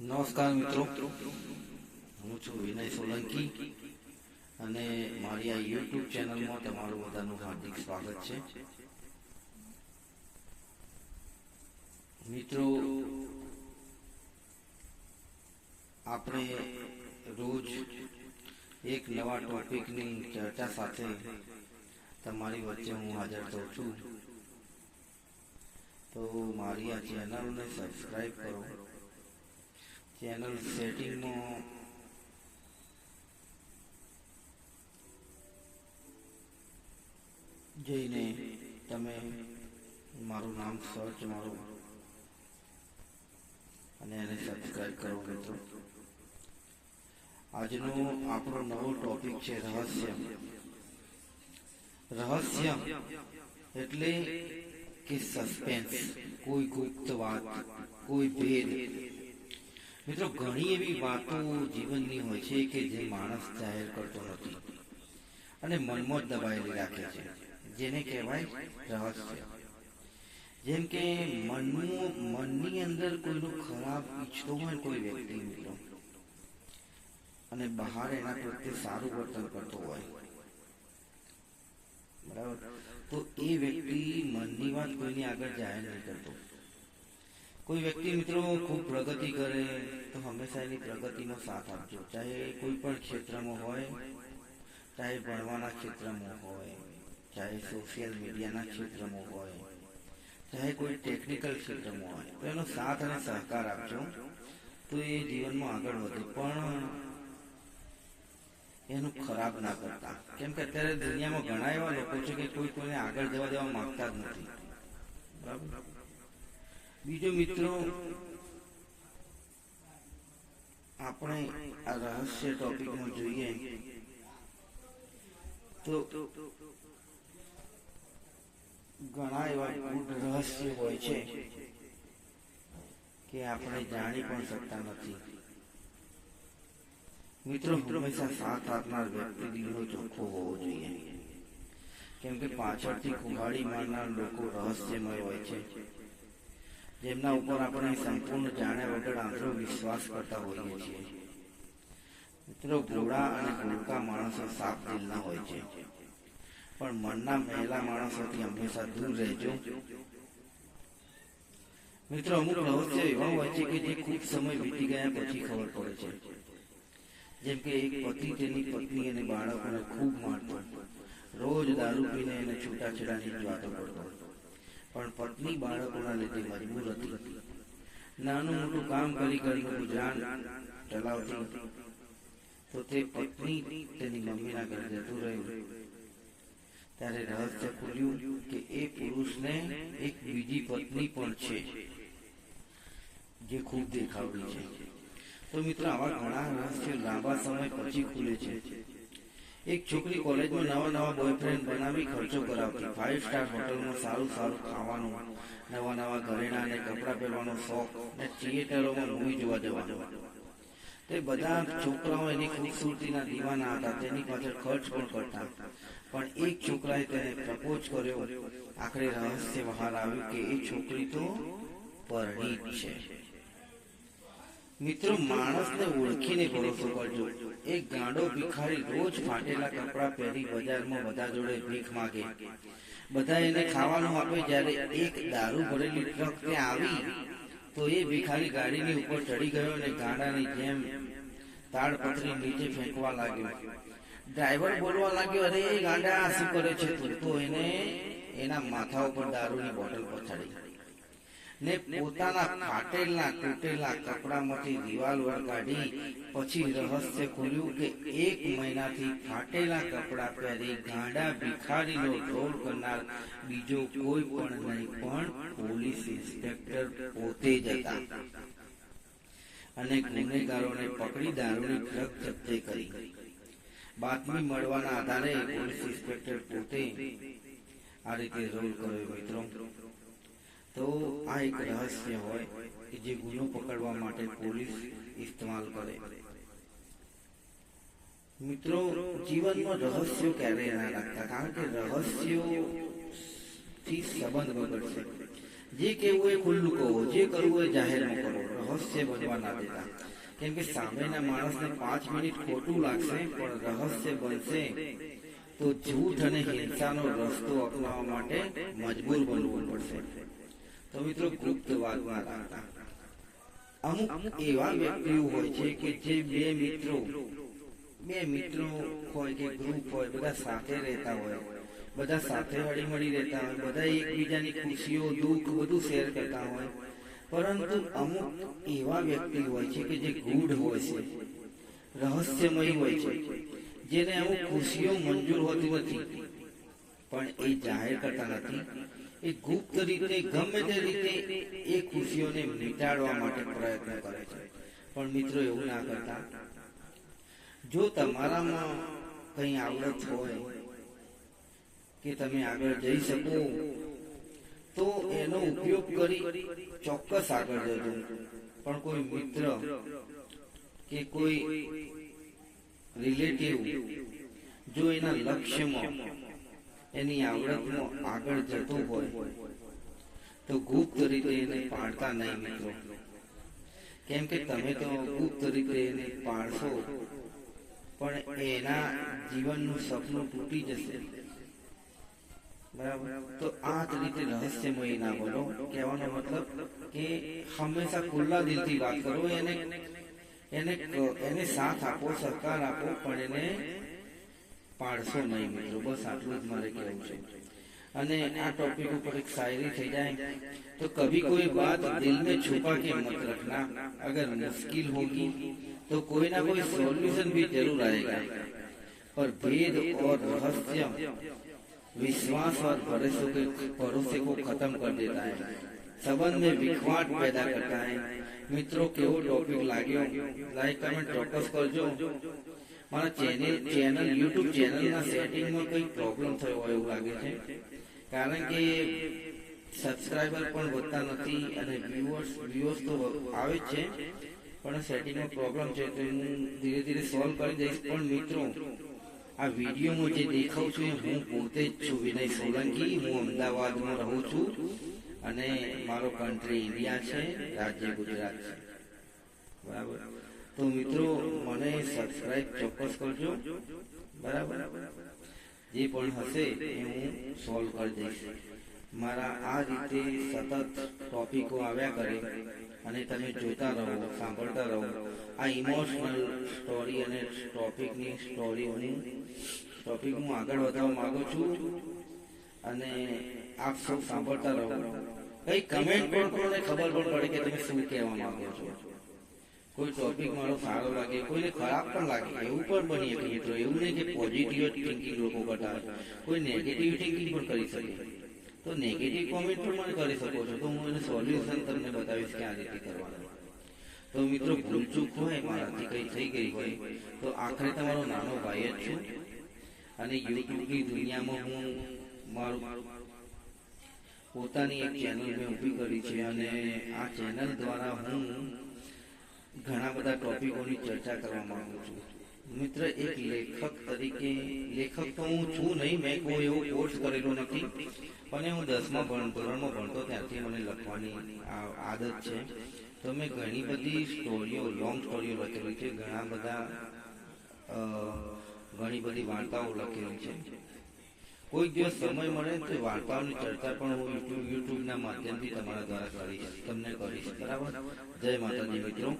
નમસ્કાર મિત્રો. હું છું વિનય સોલંકી અને મારી આ યુટ્યુબ ચેનલમાં તમારું બધાનું હાર્દિક સ્વાગત છે. મિત્રો, આપણે રોજ એક નવા ટોપિકની ચર્ચા સાથે તમારી વચ્ચે હું હાજર થઉં છું. તો મારી આ ચેનલને સબસ્ક્રાઈબ કરો. ચેનલ સેટિંગમાં જઈને તમે મારું નામ સર્ચ મારો અને એને સબસ્ક્રાઈબ કરો મિત્રો. આજનો આપણો નવો ટોપિક છે રહસ્ય રહસ્ય એટલે કે સસ્પેન્સ કોઈ ગુપ્ત વાત, કોઈ ભેદ મિત્રો, ઘણી એવી વાતો જીવનની હોય છે કે જે માણસ જાહેર કરતો નથી અને મનમાં જ દબાયેલી રાખે છે. જેને કહેવાય રહસ્ય. જેમ કે મનનું, મનની અંદર કોઈનું ખરાબ ઈચ્છતો હોય કોઈ વ્યક્તિ, મિત્રો, અને બહાર એના પ્રત્યે સારું વર્તન કરતો હોય. બરાબર? તો એ વ્યક્તિ મનની વાત કોઈની આગળ જાહેર નહીં કરતો. કોઈ વ્યક્તિ મિત્રો ખૂબ પ્રગતિ કરે, તો હંમેશા એની પ્રગતિનો સાથ આપજો. ચાહે કોઈ પણ ક્ષેત્રમાં હોય, ચાહે ભણવાના ક્ષેત્રમાં હોય, ચાહે સોશિયલ મીડિયાના ક્ષેત્રમાં હોય, ચાહે કોઈ ટેકનિકલ ક્ષેત્રમાં હોય, તો એનો સાથ અને સહકાર આપજો. તો એ જીવનમાં આગળ વધે. પણ એનું ખરાબ ના કરતા. કેમ કે અત્યારે દુનિયામાં ઘણા એવા લોકો છે કે કોઈ કોઈને આગળ જવા દેવા માંગતા જ નથી. બરાબર? બીજો મિત્રો, આપણે આ રહસ્ય ટોપિકમાં જોઈએ. તો ઘણા એવા ગુડ રહસ્ય હોય છે કે આપણે જાણી પણ શકતા નથી. મિત્રો, હંમેશા સાથ આપનાર વ્યક્તિ દિલનો ચોખ્ખો હોવો જોઈએ. કેમ કે પાછળથી કુંભાડી મારનાર લોકો રહસ્યમય હોય છે. જેમના ઉપર આપણે સંપૂર્ણ જાણ્યા વગર આંધળો વિશ્વાસ કરતા હોઈએ છીએ. મિત્રો ભોળા અને ભૂલકા માણસો સાફ દિલના હોય છે. પણ મનના મહેલા માણસોથી હંમેશા દૂર રહેજો. મિત્રો, અમુક રહસ્ય એવા હોય છે કે જે ખૂબ સમય વીતી ગયા પછી ખબર પડે છે. જેમ કે એક પતિ તેની પત્ની અને બાળકોને ખૂબ મારતો. રોજ દારૂ પીને એને છૂટાછેડાની જ વાતો કરતો. પણ પત્ની બાળકોના લીધે મજબૂર હતી. નાનું મોટું કામ કરી કરી ગુજરાન ચલાવતી તો તે પત્ની તેની મમ્મીના ઘરે જતું રહ્યું. ત્યારે રહસ્ય ખુલ્યું કે એ પુરુષને એક બીજી પત્ની પણ છે, જે ખૂબ દેખાવડી છે. તો મિત્રો, આવા ઘણા રહસ્યો લાંબા સમય પછી ખુલે છે. એક છોકરી કોલેજમાં નવા નવા બોયફ્રેન્ડ બનાવી ખર્ચો કરાવતી. ફાઇવ સ્ટાર હોટલમાં સારું સારું ખાવાનું, નવા નવા ઘરેણા અને કપડાં પહેરવાનો શોખ ને થિયેટરોમાં મૂવી જોવા જવા તે બધા છોકરાઓ એની ખૂબસૂરતીના દીવાના હતા, તેની પાછળ ખર્ચ પણ કરતા. પણ એક છોકરાએ તેને પ્રપોઝ કર્યો. આખરે રહસ્ય બહાર આવ્યું કે એ છોકરી તો પરણી છે. મિત્રો, માણસને ઓળખીને ભરોસો કરજો એક ગાંડો ભિખારી રોજ ફાટેલા કપડાં પહેરી બજારમાં બધા જોડે ભીખ માગે. બધા એને ખાવાનું આપે જ્યારે એક દારૂ ભરેલી ટ્રક ત્યાં આવી, તો એ ભિખારી ગાડીની ઉપર ચડી ગયો અને ગાંડાની જેમ તાડપત્રી નીચે ફેંકવા લાગ્યો. ડ્રાઈવર બોલવા લાગ્યો, અરે, ગાંડા શું કરે છે તો? એને એના માથા ઉપર દારૂની બોટલ પછાડી ને પોતાના ફાટેલા તૂટેલા કપડામાંથી રિવાલ્વર કાઢી પછી રહસ્ય ખોલ્યું કે એક મહિનાથી ફાટેલા કપડા પહેરી ગાંડા ભિખારીનો રોલ કરનાર બીજો કોઈ પણ નહીં, પણ પોલીસ ઇન્સ્પેક્ટર પોતે જ હતા. અને ગુનેગારોને પકડી દારૂની ટ્રક જપ્તે કરી. બાતમી મળવાના આધારે પોલીસ ઇન્સ્પેક્ટર પોતે આ રીતે રોલ કર્યો, મિત્રો. તો આ એક રહસ્ય હોય કે જે ગુનો પકડવા માટે પોલીસ ઇસ્તેમાલ કરે. મિત્રો, જીવનમાં રહસ્યો ક્યારેય ના રાખતા, કારણ કે રહસ્યો થી સંબંધ બગડશે. જે કહેવું એ ખુલ્લું કહો, જે કરવું એ જાહેરમાં કરો. રહસ્ય બનવા ના દેતા. કેમ કે સામેના માણસને પાંચ મિનિટ ખોટું લાગશે, પણ રહસ્ય બનશે. તો જૂઠ અને હિંસાનો રસ્તો અપનાવવા માટે મજબૂર બનવું પડશે. તો મિત્રો ગુપ્ત વાતમાં અમુક એવા વ્યક્તિઓ હોય છે કે જે બે મિત્રો બે મિત્રો હોય કે ગ્રુપ હોય, બધા સાથે રહેતા હોય, બધા સાથે હળી મળી રહેતા હોય, બધા એકબીજાની ખુશીઓ, દુઃખ બધું શેર કરતા હોય. પરંતુ અમુક એવા વ્યક્તિ હોય છે કે જે ગૂઢ હોય છે, રહસ્યમય હોય છે, જેને અમુક ખુશીઓ મંજૂર હોતી નથી, પણ એ જાહેર કરતા નથી. એ ગુપ્ત રીતે ગમે તે રીતે એ ખુશીઓને મિટાડવા માટે પ્રયત્ન કરે છે. પણ મિત્રો એવું ના કરતા. જો તમારામાં કંઈ આવડત હોય કે તમે આગળ જઈ શકો, તો એનો ઉપયોગ કરી ચોક્કસ આગળ જજો. પણ કોઈ મિત્ર કે કોઈ રિલેટિવ જો એના લક્ષ્યમાં એની આવડતમાં આગળ જતો હોય. તો ગુપ્ત રીતે એને પાડતા નહીં મિત્રો. કેમ કે તમે તો ગુપ્ત રીતે એને પાડશો, પણ એના જીવનનું સપનું તૂટી જશે. બરાબર? તો આ જ રીતે રહસ્યમય ના બોલો. કહેવાનો મતલબ કે હંમેશા ખુલ્લા દિલથી વાત કરો, એને એને એને સાથ આપો, સહકાર આપો, પણ એને પાડશો નહીં મિત્રો બસ આટલું જ મારે કહેવું છે અને આ ટોપિક ઉપર એક શાયરી થઈ જાય તો કભી કોઈ બાત દિલ में छुपा के मत रखना अगर मुश्किल होगी तो कोई ना कोई सॉल्यूशन भी जरूर आएगा पर भेद और रहस्य विश्वास और भरोसे के भरोसे को खत्म कर देता है संबंध में विखवाट पैदा करता है મિત્રો કેવો ટોપિક લાગ્યો લાઈક કમેન્ટ ચોક્કસ કરજો મારા ચેનલ ચેનલ યુટ્યુબ ચેનલના સેટિંગમાં કંઈક પ્રોબ્લેમ થયો હોય એવું લાગે છે? કારણ કે સબસ્ક્રાઈબર પણ વધતા નથી અને વ્યુઅર્સ વ્યુઅર્સ તો આવે જ છે પણ સેટિંગમાં પ્રોબ્લેમ છે. તો હું ધીરે ધીરે સોલ્વ કરી દઈશ. પણ મિત્રો આ વિડીયોમાં જે દેખાઉં છું હું પોતે જ છું વિનય સોલંકી. હું અમદાવાદમાં રહું છું અને મારો કન્ટ્રી ઇન્ડિયા છે રાજ્ય ગુજરાત છે. બરાબર? તો મિત્રો મને સબસ્ક્રાઇબ ચોક્કસ કરજો. બરાબર? જે પણ હશે એ હું સોલ્વ કરી દઈશ. મારા આ રીતે સતત ટોપિકો આવ્યા કરે અને તમે જોતા રહો, સાંભળતા રહો. આ ઇમોશનલ સ્ટોરી અને ટોપિકની સ્ટોરીઓની ટોપિક હું આગળ વધારવા માંગુ છું અને આપ સૌ સાંભળતા રહો. કઈ કમેન્ટ પણ ખબર પણ પડે કે તમે શું કહેવા માંગો છો. કોઈ ટોપિક મારો સારો લાગે, કોઈને ખરાબ પણ લાગે, એવું પણ બની શકે મિત્રો, એવું નહીં કે પોઝિટિવ થિંકિંગ લોકો કરતા કોઈ નેગેટિવ થિંકિંગ પણ કરી શકે. તો નેગેટિવ કોમેન્ટ પણ મને કરી શકો છો. તો હું એને સોલ્યુશન તમને બતાવીશ કે આ રીતે કરવાનું. તો મિત્રો ભૂલચૂક હોય, મારાથી કઈ થઈ ગઈ હોય, તો આખરે તમારો નાનો ભાઈ જ છું. અને યુટ્યુબની દુનિયામાં હું મારું પોતાની એક ચેનલ મેં ઊભી કરી છે અને આ ચેનલ દ્વારા હું ઘણા બધા ટોપિકોની ચર્ચા કરવા માંગુ છું. મિત્ર, એક લેખક તરીકે, લેખક તો હું છું નહીં, મેં કોઈ એવો કોર્સ કરેલો નથી, પણ હું દસમા ધોરણમાં ભણતો ત્યારથી મને લખવાની આદત છે. તો મેં ઘણી બધી સ્ટોરીઓ, લોંગ સ્ટોરીઓ લખેલી છે, ઘણા બધા ઘણી બધી વાર્તાઓ લખેલી છે. કોઈ દિવસ સમય મળે તો વાર્તાઓની ચર્ચા પણ હું યુટ્યુબ યુટ્યુબના માધ્યમથી તમારા દ્વારા કરીશ, તમને કરીશ. બરાબર? જય માતાજી મિત્રો.